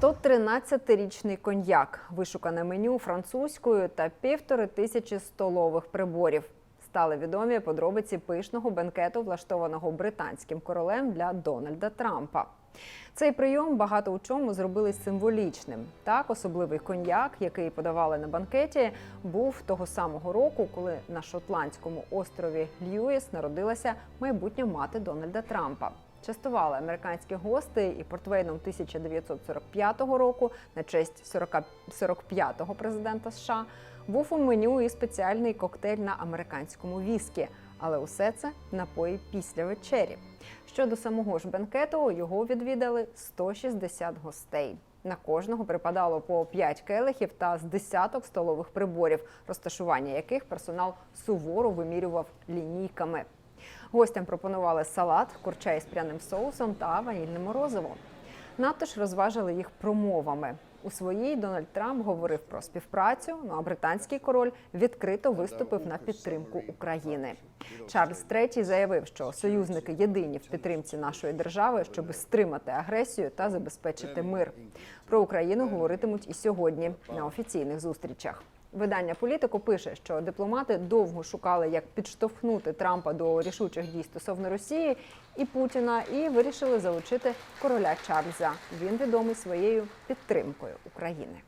113-річний коньяк, вишукане меню французькою та півтори тисячі столових приборів. Стали відомі подробиці пишного бенкету, влаштованого британським королем для Дональда Трампа. Цей прийом багато у чому зробили символічним. Так, особливий коньяк, який подавали на банкеті, був того самого року, коли на шотландському острові Льюіс народилася майбутня мати Дональда Трампа. Частували американські гости і портвейном 1945 року на честь 40 45-го президента США. Був у меню і спеціальний коктейль на американському віскі. Але усе це напої після вечері. Щодо самого ж бенкету, його відвідали 160 гостей. На кожного припадало по 5 келихів та з десяток столових приборів, розташування яких персонал суворо вимірював лінійками. Гостям пропонували салат, курча із пряним соусом та ванільне морозиво. Надто ж розважили їх промовами. У своїй Дональд Трамп говорив про співпрацю. Ну а британський король відкрито виступив на підтримку України. Чарльз III заявив, що союзники єдині в підтримці нашої держави, щоб стримати агресію та забезпечити мир. Про Україну говоритимуть і сьогодні на офіційних зустрічах. Видання політику пише, що дипломати довго шукали, як підштовхнути Трампа до рішучих дій стосовно Росії і Путіна, і вирішили залучити короля Чарльза. Він відомий своєю підтримкою України.